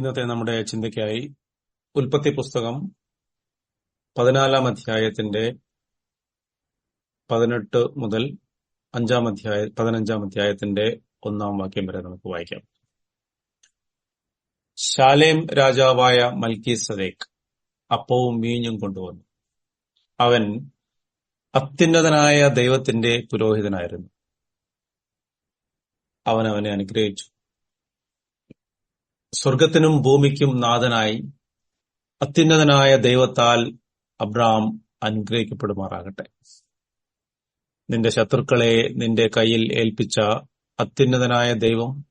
ഇന്നത്തെ നമ്മുടെ ചിന്തയ്ക്കായി ഉൽപ്പത്തി പുസ്തകം പതിനാലാം അധ്യായത്തിന്റെ പതിനെട്ട് മുതൽ അഞ്ചാം അധ്യായ പതിനഞ്ചാം അധ്യായത്തിന്റെ ഒന്നാം വാക്യം വരെ നമുക്ക് വായിക്കാം. ശാലേം രാജാവായ മൽക്കി സദേഖ് അപ്പവും വീഞ്ഞും കൊണ്ടുവന്നു. അവൻ അത്യുന്നതനായ ദൈവത്തിന്റെ പുരോഹിതനായിരുന്നു. അവൻ അവനെ അനുഗ്രഹിച്ചു. സ്വർഗത്തിനും ഭൂമിക്കും നാഥനായി അത്യുന്നതനായ ദൈവത്താൽ അബ്രാം അനുഗ്രഹിക്കപ്പെടുമാറാകട്ടെ. നിന്റെ ശത്രുക്കളെ നിന്റെ കയ്യിൽ ഏൽപ്പിച്ച അത്യുന്നതനായ ദൈവം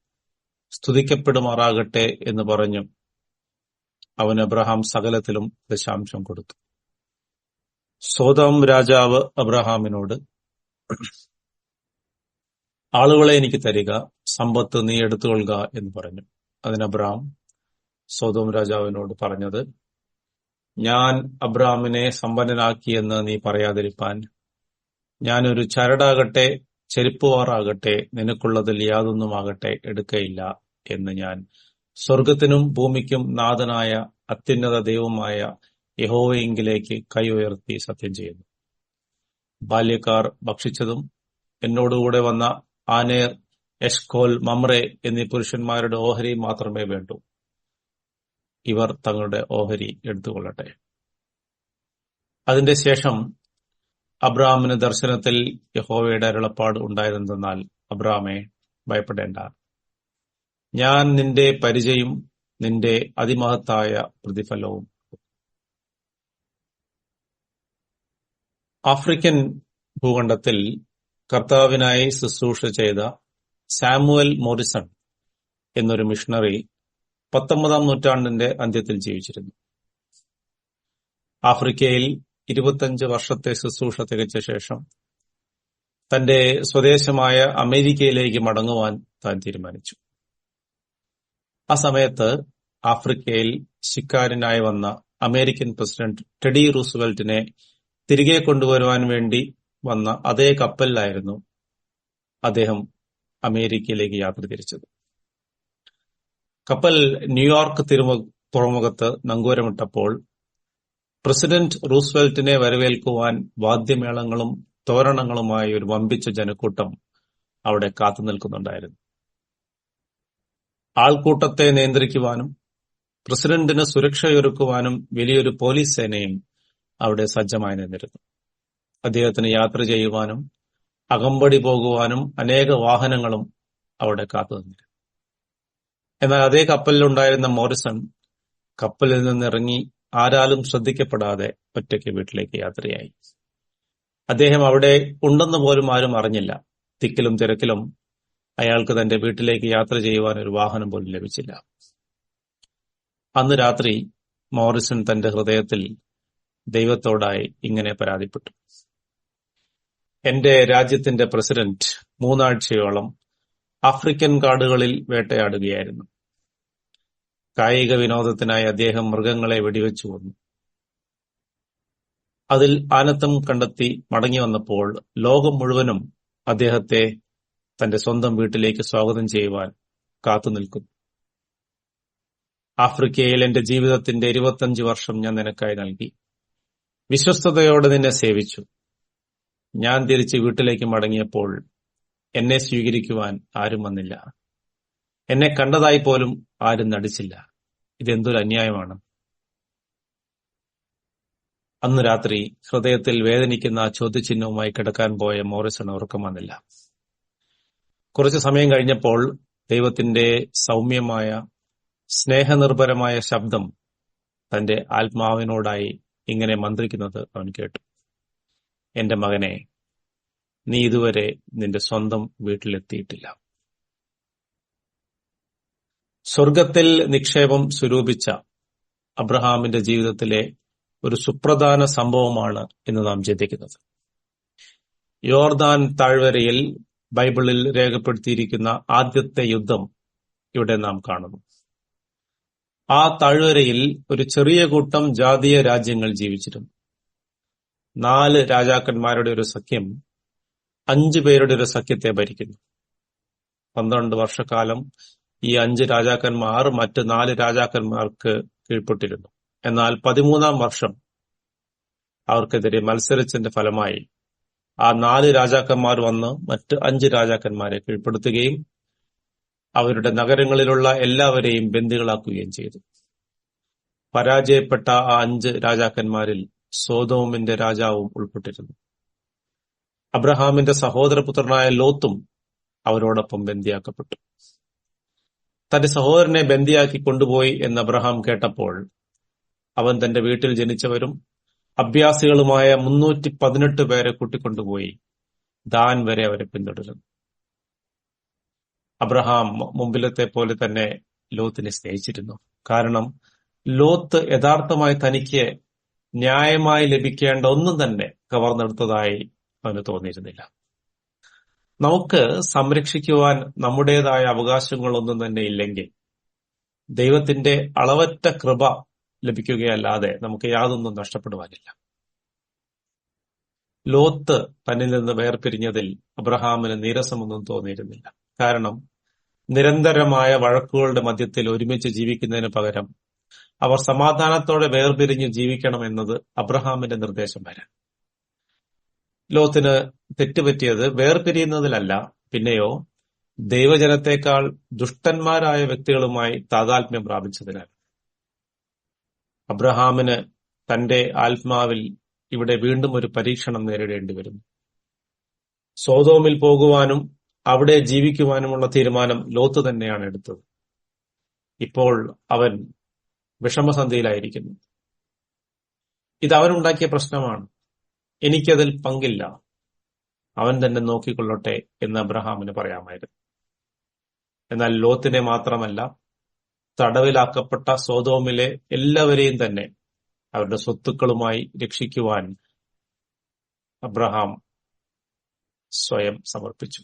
സ്തുതിക്കപ്പെടുമാറാകട്ടെ എന്ന് പറഞ്ഞു അവൻ അബ്രഹാം സകലത്തിലും ദശാംശം കൊടുത്തു. സോതം രാജാവ് അബ്രഹാമിനോട് ആളുകളെ എനിക്ക് തരിക സമ്പത്ത് നീ എടുത്തുകൊള്ളുക എന്ന് പറഞ്ഞു. അതിന് അബ്രാം സ്വതോം രാജാവിനോട് പറഞ്ഞത് ഞാൻ അബ്രാമിനെ സമ്പന്നനാക്കിയെന്ന് നീ പറയാതിരിപ്പാൻ. ഞാനൊരു ചരടാകട്ടെ ചെരുപ്പുവാറാകട്ടെ നിനക്കുള്ളതിൽ യാതൊന്നുമാകട്ടെ എടുക്കയില്ല എന്ന് ഞാൻ സ്വർഗത്തിനും ഭൂമിക്കും നാഥനായ അത്യുന്നത ദൈവമായ യഹോവയെങ്കിലേക്ക് കൈ ഉയർത്തി സത്യം ചെയ്യുന്നു. ബാല്യക്കാർ ഭക്ഷിച്ചതും എന്നോടുകൂടെ വന്ന ആനേർ എഷ്കോൽ മമ്രെ എന്നീ പുരുഷന്മാരുടെ ഓഹരി മാത്രമേ വേണ്ടൂ. ഇവർ തങ്ങളുടെ ഓഹരി എടുത്തുകൊള്ളട്ടെ. അതിന്റെ ശേഷം അബ്രാമിന് ദർശനത്തിൽ യഹോവയുടെ അരുളപ്പാട് ഉണ്ടായിരുന്നെന്നാൽ അബ്രാമെ ഭയപ്പെടേണ്ട. ഞാൻ നിന്റെ പരിചയം നിന്റെ അതിമഹത്തായ പ്രതിഫലവും. ആഫ്രിക്കൻ ഭൂഖണ്ഡത്തിൽ കർത്താവിനായി ശുശ്രൂഷ ചെയ്ത സാമുവൽ മോറിസൺ എന്നൊരു മിഷണറി പത്തൊമ്പതാം നൂറ്റാണ്ടിന്റെ അന്ത്യത്തിൽ ജീവിച്ചിരുന്നു. ആഫ്രിക്കയിൽ ഇരുപത്തഞ്ച് വർഷത്തെ ശുശ്രൂഷ തികച്ച ശേഷം തന്റെ സ്വദേശമായ അമേരിക്കയിലേക്ക് മടങ്ങുവാൻ താൻ തീരുമാനിച്ചു. ആ സമയത്ത് ആഫ്രിക്കയിൽ ശിക്കാരനായി വന്ന അമേരിക്കൻ പ്രസിഡന്റ് ടെഡി റൂസ്വെൽറ്റിനെ തിരികെ കൊണ്ടുവരുവാൻ വേണ്ടി വന്ന അതേ കപ്പലിലായിരുന്നു അദ്ദേഹം അമേരിക്കയിലേക്ക് യാത്ര തിരിച്ചത്. കപ്പൽ ന്യൂയോർക്ക് തിരുമു തുറമുഖത്ത് നങ്കൂരമിട്ടപ്പോൾ പ്രസിഡന്റ് റൂസ്വെൽറ്റിനെ വരവേൽക്കുവാൻ വാദ്യമേളങ്ങളും തോരണങ്ങളുമായി ഒരു വമ്പിച്ച ജനക്കൂട്ടം അവിടെ കാത്തു നിൽക്കുന്നുണ്ടായിരുന്നു. ആൾക്കൂട്ടത്തെ നിയന്ത്രിക്കുവാനും പ്രസിഡന്റിന് സുരക്ഷയൊരുക്കുവാനും വലിയൊരു പോലീസ് സേനയും അവിടെ സജ്ജമായി നിന്നിരുന്നു അദ്ദേഹത്തിന് യാത്ര ചെയ്യുവാനും അകമ്പടി പോകുവാനും അനേക വാഹനങ്ങളും അവിടെ കാത്തു നിന്നിരുന്നു. എന്നാൽ അതേ കപ്പലിലുണ്ടായിരുന്ന മോറിസൺ കപ്പലിൽ നിന്നിറങ്ങി ആരാലും ശ്രദ്ധിക്കപ്പെടാതെ ഒറ്റയ്ക്ക് വീട്ടിലേക്ക് യാത്രയായി. അദ്ദേഹം അവിടെ ഉണ്ടെന്ന് പോലും ആരും അറിഞ്ഞില്ല. തിക്കിലും തിരക്കിലും അയാൾക്ക് തന്റെ വീട്ടിലേക്ക് യാത്ര ചെയ്യുവാൻ ഒരു വാഹനം പോലും ലഭിച്ചില്ല. അന്ന് രാത്രി മോറിസൺ തന്റെ ഹൃദയത്തിൽ ദൈവത്തോടായി ഇങ്ങനെ പരാതിപ്പെട്ടു. എന്റെ രാജ്യത്തിന്റെ പ്രസിഡന്റ് മൂന്നാഴ്ചയോളം ആഫ്രിക്കൻ കാടുകളിൽ വേട്ടയാടുകയായിരുന്നു. കായിക വിനോദത്തിനായി അദ്ദേഹം മൃഗങ്ങളെ വെടിവെച്ചു കൊന്നു. അതിൽ ആനത്തം കണ്ടെത്തി മടങ്ങി വന്നപ്പോൾ ലോകം മുഴുവനും അദ്ദേഹത്തെ തന്റെ സ്വന്തം വീട്ടിലേക്ക് സ്വാഗതം ചെയ്യുവാൻ കാത്തു നിൽക്കുന്നു. ആഫ്രിക്കയിൽ എന്റെ ജീവിതത്തിന്റെ ഇരുപത്തഞ്ച് വർഷം ഞാൻ നിനക്കായി നൽകി. വിശ്വസ്തയോടെ നിന്നെ സേവിച്ചു. ഞാൻ തിരിച്ച് വീട്ടിലേക്ക് മടങ്ങിയപ്പോൾ എന്നെ സ്വീകരിക്കുവാൻ ആരും വന്നില്ല. എന്നെ കണ്ടതായി പോലും ആരും നടിച്ചില്ല. ഇതെന്തൊരു അന്യായമാണ്. അന്ന് രാത്രി ഹൃദയത്തിൽ വേദനിക്കുന്ന ചോദ്യചിഹ്നവുമായി കിടക്കാൻ പോയ മോറിസൺ ഉറക്കം വന്നില്ല. കുറച്ചു സമയം കഴിഞ്ഞപ്പോൾ ദൈവത്തിന്റെ സൗമ്യമായ സ്നേഹനിർഭരമായ ശബ്ദം തന്റെ ആത്മാവിനോടായി ഇങ്ങനെ മന്ത്രിക്കുന്നത് അവൻ കേട്ടു. എന്റെ മകനെ നീ ഇതുവരെ നിന്റെ സ്വന്തം വീട്ടിലെത്തിയിട്ടില്ല. സ്വർഗത്തിൽ നിക്ഷേപം സ്വരൂപിച്ച അബ്രഹാമിന്റെ ജീവിതത്തിലെ ഒരു സുപ്രധാന സംഭവമാണ് ഇന്ന് നാം ചിന്തിക്കുന്നത്. യോർദാൻ താഴ്വരയിൽ ബൈബിളിൽ രേഖപ്പെടുത്തിയിരിക്കുന്ന ആദ്യത്തെ യുദ്ധം ഇവിടെ നാം കാണുന്നു. ആ താഴ്വരയിൽ ഒരു ചെറിയ കൂട്ടം ജാതീയ രാജ്യങ്ങൾ ജീവിച്ചിരുന്നു. നാല് രാജാക്കന്മാരുടെ ഒരു സഖ്യം അഞ്ചു പേരുടെ ഒരു സഖ്യത്തെ ഭരിക്കുന്നു. പന്ത്രണ്ട് വർഷക്കാലം ഈ അഞ്ച് രാജാക്കന്മാർ മറ്റ് നാല് രാജാക്കന്മാർക്ക് കീഴ്പ്പെട്ടിരുന്നു. എന്നാൽ പതിമൂന്നാം വർഷം അവർക്കെതിരെ മത്സരിച്ചതിന്റെ ഫലമായി ആ നാല് രാജാക്കന്മാർ വന്ന് മറ്റ് അഞ്ച് രാജാക്കന്മാരെ കീഴ്പ്പെടുത്തുകയും അവരുടെ നഗരങ്ങളിലുള്ള എല്ലാവരെയും ബന്ദികളാക്കുകയും ചെയ്തു. പരാജയപ്പെട്ട ആ അഞ്ച് രാജാക്കന്മാരിൽ സോതോമിന്റെ രാജാവും ഉൾപ്പെട്ടിരുന്നു. അബ്രഹാമിന്റെ സഹോദരപുത്രനായ ലോത്തും അവരോടൊപ്പം ബന്ദിയാക്കപ്പെട്ടു. തന്റെ സഹോദരനെ ബന്ദിയാക്കി കൊണ്ടുപോയി എന്ന് അബ്രഹാം കേട്ടപ്പോൾ അവൻ തന്റെ വീട്ടിൽ ജനിച്ചവരും അഭ്യാസികളുമായ മുന്നൂറ്റി പതിനെട്ട് പേരെ കൂട്ടിക്കൊണ്ടുപോയി ദാൻ വരെ അവരെ പിന്തുടരുന്നു. അബ്രഹാം മുമ്പിലത്തെ പോലെ തന്നെ ലോത്തിനെ സ്നേഹിച്ചിരുന്നു. കാരണം ലോത്ത് യഥാർത്ഥമായി തനിക്ക് ന്യായമായി ലഭിക്കേണ്ട ഒന്നും തന്നെ കവർന്നെടുത്തതായി അവന് തോന്നിയിരുന്നില്ല. നമുക്ക് സംരക്ഷിക്കുവാൻ നമ്മുടേതായ അവകാശങ്ങളൊന്നും തന്നെ ഇല്ലെങ്കിൽ ദൈവത്തിന്റെ അളവറ്റ കൃപ ലഭിക്കുകയല്ലാതെ നമുക്ക് യാതൊന്നും നഷ്ടപ്പെടുവാനില്ല. ലോത്ത് തന്നിൽ നിന്ന് വേർപിരിഞ്ഞതിൽ അബ്രഹാമിന് നീരസമൊന്നും തോന്നിയിരുന്നില്ല. കാരണം നിരന്തരമായ വഴക്കുകളുടെ മധ്യത്തിൽ ഒരുമിച്ച് ജീവിക്കുന്നതിന് പകരം അവർ സമാധാനത്തോടെ വേർപിരിഞ്ഞു ജീവിക്കണം എന്നത് അബ്രഹാമിന്റെ നിർദ്ദേശം വരെ. ലോത്തിന് തെറ്റുപറ്റിയത് വേർപിരിയുന്നതിലല്ല. പിന്നെയോ ദൈവജനത്തെക്കാൾ ദുഷ്ടന്മാരായ വ്യക്തികളുമായി താതാത്മ്യം പ്രാപിച്ചതിനാൽ. അബ്രഹാമിന് തന്റെ ആത്മാവിൽ ഇവിടെ വീണ്ടും ഒരു പരീക്ഷണം നേരിടേണ്ടി വരുന്നു. സോതോമിൽ പോകുവാനും അവിടെ ജീവിക്കുവാനുമുള്ള തീരുമാനം ലോത്ത് തന്നെയാണ് എടുത്തത്. ഇപ്പോൾ അവൻ വിഷമസന്ധിയിലായിരിക്കുന്നു ഇത് അവനുണ്ടാക്കിയ പ്രശ്നമാണ്. എനിക്കതിൽ പങ്കില്ല. അവൻ തന്നെ നോക്കിക്കൊള്ളട്ടെ എന്ന് അബ്രഹാമിന് പറയാമായിരുന്നു. എന്നാൽ ലോത്തിനെ മാത്രമല്ല തടവിലാക്കപ്പെട്ട സോതോമിലെ എല്ലാവരെയും തന്നെ അവരുടെ സ്വത്തുക്കളുമായി രക്ഷിക്കുവാൻ അബ്രഹാം സ്വയം സമർപ്പിച്ചു.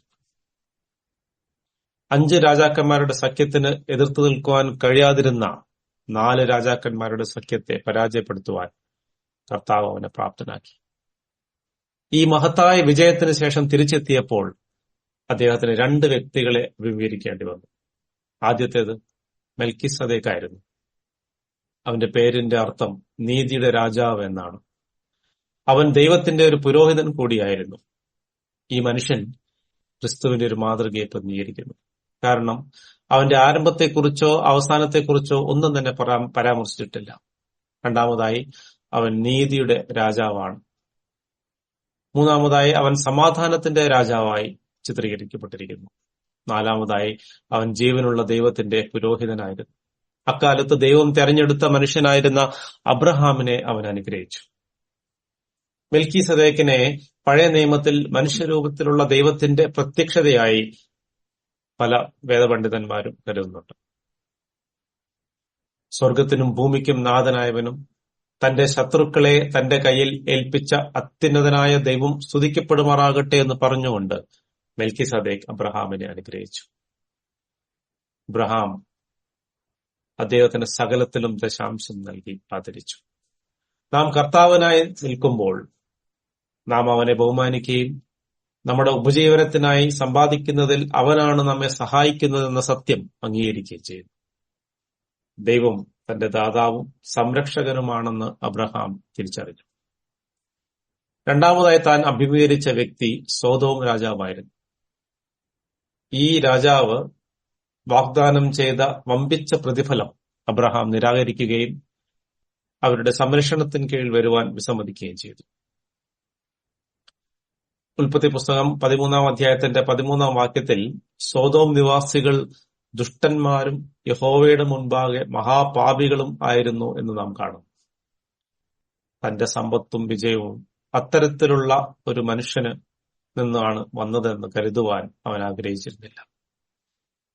അഞ്ച് രാജാക്കന്മാരുടെ സഖ്യത്തിന് എതിർത്തു നിൽക്കുവാൻ കഴിയാതിരുന്ന നാല് രാജാക്കന്മാരുടെ സഖ്യത്തെ പരാജയപ്പെടുത്തുവാൻ കർത്താവ് അവനെ പ്രാപ്തനാക്കി. ഈ മഹത്തായ വിജയത്തിന് ശേഷം തിരിച്ചെത്തിയപ്പോൾ അദ്ദേഹത്തിന് രണ്ട് വ്യക്തികളെ അഭിമുഖീകരിക്കേണ്ടി വന്നു. ആദ്യത്തേത് മെൽക്കിസദേക്കായിരുന്നു. അവന്റെ പേരിന്റെ അർത്ഥം നീതിയുടെ രാജാവ് എന്നാണ്. അവൻ ദൈവത്തിന്റെ ഒരു പുരോഹിതൻ കൂടിയായിരുന്നു. ഈ മനുഷ്യൻ ക്രിസ്തുവിന്റെ ഒരു മാതൃകയെ പ്രതിനിധീകരിക്കുന്നു. കാരണം അവന്റെ ആരംഭത്തെക്കുറിച്ചോ അവസാനത്തെക്കുറിച്ചോ ഒന്നും തന്നെ പരാമർശിച്ചിട്ടില്ല. രണ്ടാമതായി അവൻ നീതിയുടെ രാജാവാണ്. മൂന്നാമതായി അവൻ സമാധാനത്തിന്റെ രാജാവായി ചിത്രീകരിക്കപ്പെട്ടിരിക്കുന്നു. നാലാമതായി അവൻ ജീവനുള്ള ദൈവത്തിന്റെ പുരോഹിതനായിരുന്നു. അക്കാലത്ത് ദൈവം തെരഞ്ഞെടുത്ത മനുഷ്യനായിരുന്ന അബ്രഹാമിനെ അവൻ അനുഗ്രഹിച്ചു. മെൽക്കി സദേക്കിനെ പഴയ നിയമത്തിൽ മനുഷ്യരൂപത്തിലുള്ള ദൈവത്തിന്റെ പ്രത്യക്ഷതയായി പല വേദപണ്ഡിതന്മാരും കരുതുന്നുണ്ട്. സ്വർഗത്തിനും ഭൂമിക്കും നാഥനായവനും തന്റെ ശത്രുക്കളെ തന്റെ കയ്യിൽ ഏൽപ്പിച്ച അത്യുന്നതനായ ദൈവം സ്തുതിക്കപ്പെടുമാറാകട്ടെ എന്ന് പറഞ്ഞുകൊണ്ട് മെൽക്കി സദേഖ് അബ്രഹാമിനെ അനുഗ്രഹിച്ചു. അബ്രഹാം അദ്ദേഹത്തിന് സകലത്തിലും ദശാംശം നൽകി ആദരിച്ചു. നാം കർത്താവിനായി നിൽക്കുമ്പോൾ നാം അവനെ ബഹുമാനിക്കുകയും നമ്മുടെ ഉപജീവനത്തിനായി സമ്പാദിക്കുന്നതിൽ അവനാണ് നമ്മെ സഹായിക്കുന്നതെന്ന സത്യം അംഗീകരിക്കുകയും ചെയ്യുന്നു. ദൈവം തന്റെ ദാതാവും സംരക്ഷകനുമാണെന്ന് അബ്രഹാം തിരിച്ചറിഞ്ഞു. രണ്ടാമതായി താൻ അഭിമുഖീകരിച്ച വ്യക്തി സോതോം രാജാവായിരുന്നു. ഈ രാജാവ് വാഗ്ദാനം ചെയ്ത വമ്പിച്ച പ്രതിഫലം അബ്രഹാം നിരാകരിക്കുകയും അവരുടെ സംരക്ഷണത്തിന് കീഴിൽ വരുവാൻ വിസമ്മതിക്കുകയും ചെയ്തു. ഉൽപ്പത്തി പുസ്തകം പതിമൂന്നാം അധ്യായത്തിന്റെ പതിമൂന്നാം വാക്യത്തിൽ സോതോം നിവാസികൾ ദുഷ്ടന്മാരും യഹോവയുടെ മുൻപാകെ മഹാപാപികളും ആയിരുന്നു എന്ന് നാം കാണും. തന്റെ സമ്പത്തും വിജയവും അത്തരത്തിലുള്ള ഒരു മനുഷ്യന് നിന്നാണ് വന്നതെന്ന് കരുതുവാൻ അവൻ ആഗ്രഹിച്ചിരുന്നില്ല.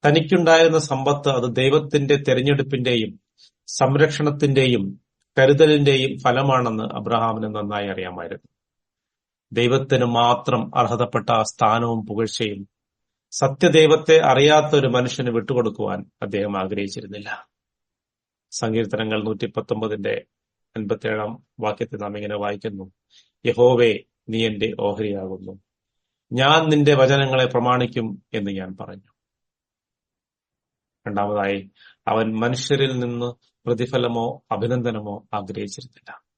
തനിക്കുണ്ടായിരുന്ന സമ്പത്ത് അത് ദൈവത്തിന്റെ തെരഞ്ഞെടുപ്പിന്റെയും സംരക്ഷണത്തിന്റെയും കരുതലിന്റെയും ഫലമാണെന്ന് അബ്രഹാമിന് നന്നായി അറിയാമായിരുന്നു. ദൈവത്തിന് മാത്രം അർഹതപ്പെട്ട സ്ഥാനവും പുകഴ്ചയും സത്യദൈവത്തെ അറിയാത്ത ഒരു മനുഷ്യന് വിട്ടുകൊടുക്കുവാൻ അദ്ദേഹം ആഗ്രഹിച്ചിരുന്നില്ല. സങ്കീർത്തനങ്ങൾ നൂറ്റി പത്തൊമ്പതിന്റെ അൻപത്തിയേഴാം വാക്യത്തെ നാം ഇങ്ങനെ വായിക്കുന്നു. യഹോവേ നീ എന്റെ ഓഹരിയാകുന്നു. ഞാൻ നിന്റെ വചനങ്ങളെ പ്രമാണിക്കും എന്ന് ഞാൻ പറഞ്ഞു. രണ്ടാമതായി അവൻ മനുഷ്യരിൽ നിന്ന് പ്രതിഫലമോ അഭിനന്ദനമോ ആഗ്രഹിച്ചിരുന്നില്ല.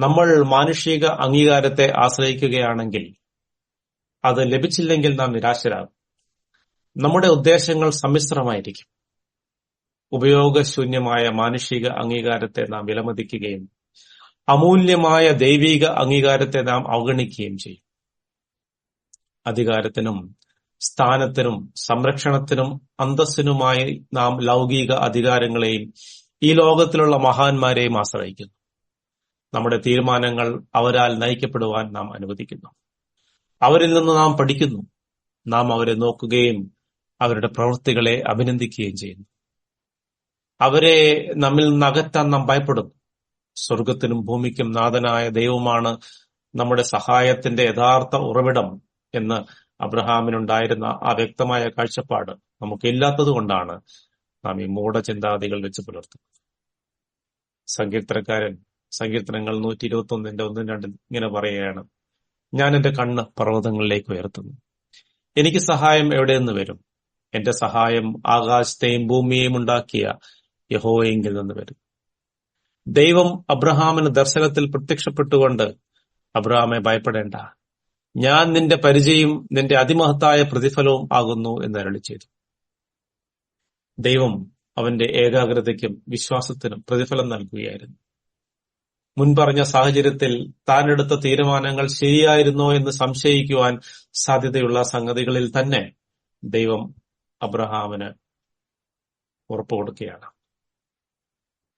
നമ്മൾ മാനുഷിക അംഗീകാരത്തെ ആശ്രയിക്കുകയാണെങ്കിൽ അത് ലഭിച്ചില്ലെങ്കിൽ നാം നിരാശരാകും. നമ്മുടെ ഉദ്ദേശങ്ങൾ സമ്മിശ്രമായിരിക്കും. ഉപയോഗശൂന്യമായ മാനുഷിക അംഗീകാരത്തെ നാം വിലമതിക്കുകയും അമൂല്യമായ ദൈവിക അംഗീകാരത്തെ നാം അവഗണിക്കുകയും ചെയ്യും. അധികാരത്തിനും സ്ഥാനത്തിനും സംരക്ഷണത്തിനും അന്തസ്സിനുമായി നാം ലൗകിക അധികാരങ്ങളെയും ഈ ലോകത്തിലുള്ള മഹാന്മാരെയും ആശ്രയിക്കുന്നു. നമ്മുടെ തീരുമാനങ്ങൾ അവരാൽ നയിക്കപ്പെടുവാൻ നാം അനുവദിക്കുന്നു. അവരിൽ നിന്ന് നാം പഠിക്കുന്നു. നാം അവരെ നോക്കുകയും അവരുടെ പ്രവൃത്തികളെ അഭിനന്ദിക്കുകയും ചെയ്യുന്നു. അവരെ നമ്മിൽ നിന്ന് അകറ്റാൻ നാം ഭയപ്പെടുന്നു. സ്വർഗത്തിനും ഭൂമിക്കും നാഥനായ ദൈവമാണ് നമ്മുടെ സഹായത്തിന്റെ യഥാർത്ഥ ഉറവിടം എന്ന് അബ്രഹാമിനുണ്ടായിരുന്ന ആ വ്യക്തമായ കാഴ്ചപ്പാട് നമുക്കില്ലാത്തത് കൊണ്ടാണ് നാം ഈ മൂഢചിന്താദികൾ വെച്ച് പുലർത്തുന്നത്. സങ്കീർത്തനക്കാരൻ സങ്കീർത്തനങ്ങൾ നൂറ്റി ഇരുപത്തി ഒന്നിന്റെ ഒന്നും രണ്ടും ഇങ്ങനെ പറയുകയാണ്. ഞാൻ എന്റെ കണ്ണ് പർവതങ്ങളിലേക്ക് ഉയർത്തുന്നു. എനിക്ക് സഹായം എവിടെ നിന്ന് വരും? എന്റെ സഹായം ആകാശത്തെയും ഭൂമിയെയും ഉണ്ടാക്കിയ യഹോയെങ്കിൽ നിന്ന് വരും. ദൈവം അബ്രഹാമിന് ദർശനത്തിൽ പ്രത്യക്ഷപ്പെട്ടുകൊണ്ട് അബ്രഹാമെ ഭയപ്പെടേണ്ട. ഞാൻ നിന്റെ പരിചയം നിന്റെ അതിമഹത്തായ പ്രതിഫലവും ആകുന്നു എന്ന് അരളി ചെയ്തു. ദൈവം അവന്റെ ഏകാഗ്രതയ്ക്കും വിശ്വാസത്തിനും പ്രതിഫലം നൽകുകയായിരുന്നു. മുൻപറഞ്ഞ സാഹചര്യത്തിൽ താൻ എടുത്ത തീരുമാനങ്ങൾ ശരിയായിരുന്നോ എന്ന് സംശയിക്കുവാൻ സാധ്യതയുള്ള സംഗതികളിൽ തന്നെ ദൈവം അബ്രഹാമിന് ഉറപ്പ് കൊടുക്കുകയാണ്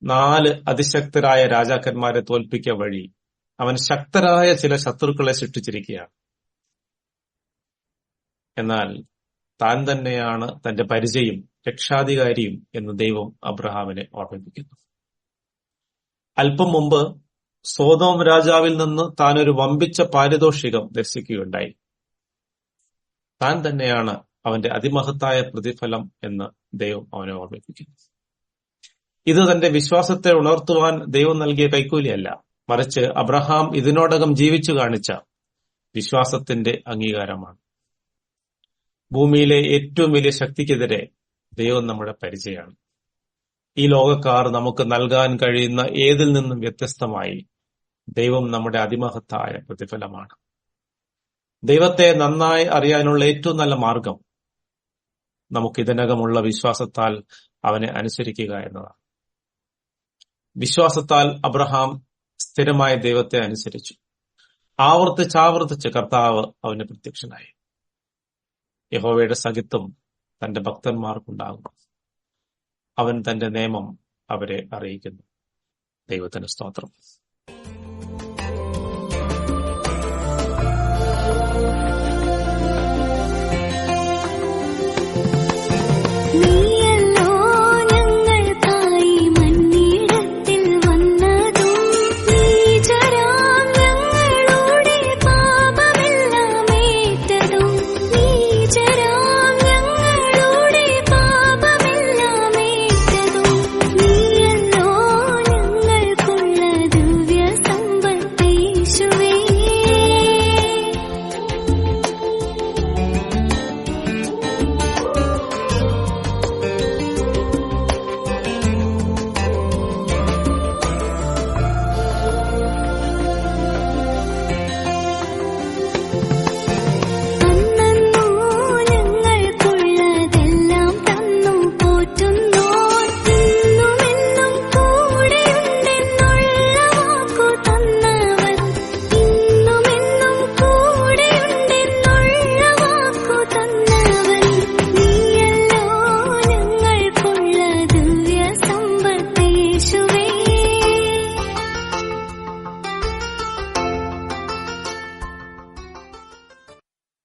നാല് അതിശക്തരായ രാജാക്കന്മാരെ തോൽപ്പിക്കുക വഴി അവൻ ശക്തരായ ചില ശത്രുക്കളെ സൃഷ്ടിച്ചിരിക്കുകയാണ്. എന്നാൽ താൻ തന്നെയാണ് തന്റെ പരിചയം രക്ഷാധികാരിയും എന്ന് ദൈവം അബ്രഹാമിനെ ഓർമ്മിപ്പിക്കുന്നു. അല്പം മുമ്പ് സോതോം രാജാവിൽ നിന്ന് താൻ ഒരു വമ്പിച്ച പാരിതോഷികം ദർശിക്കുകയുണ്ടായി. താൻ തന്നെയാണ് അവന്റെ അതിമഹത്തായ പ്രതിഫലം എന്ന് ദൈവം അവനെ ഓർമ്മിപ്പിക്കുന്നു. ഇത് തന്റെ വിശ്വാസത്തെ ഉണർത്തുവാൻ ദൈവം നൽകിയ കൈക്കൂലിയല്ല. മറിച്ച് അബ്രഹാം ഇതിനോടകം ജീവിച്ചു കാണിച്ച വിശ്വാസത്തിന്റെ അംഗീകാരമാണ്. ഭൂമിയിലെ ഏറ്റവും വലിയ ശക്തിക്കെതിരെ ദൈവം നമ്മുടെ പരിചയമാണ്. ഈ ലോകക്കാർ നമുക്ക് നൽകാൻ കഴിയുന്ന ഏതിൽ നിന്നും വ്യത്യസ്തമായി ദൈവം നമ്മുടെ അതിമഹത്തായ പ്രതിഫലമാണ്. ദൈവത്തെ നന്നായി അറിയാനുള്ള ഏറ്റവും നല്ല മാർഗം നമുക്ക് ഇതിനകമുള്ള വിശ്വാസത്താൽ അവനെ അനുസരിക്കുക എന്നതാണ്. വിശ്വാസത്താൽ അബ്രഹാം സ്ഥിരമായ ദൈവത്തെ അനുസരിച്ചു. ആവർത്തിച്ച് ആവർത്തിച്ച് കർത്താവ് അവന് പ്രത്യക്ഷനായി. യഹോവയുടെ സഹിത്വം തന്റെ ഭക്തന്മാർക്കുണ്ടാകും അവൻ തന്റെ നിയമം അവരെ അറിയിക്കുന്നു. ദൈവത്തിന് സ്തോത്രം.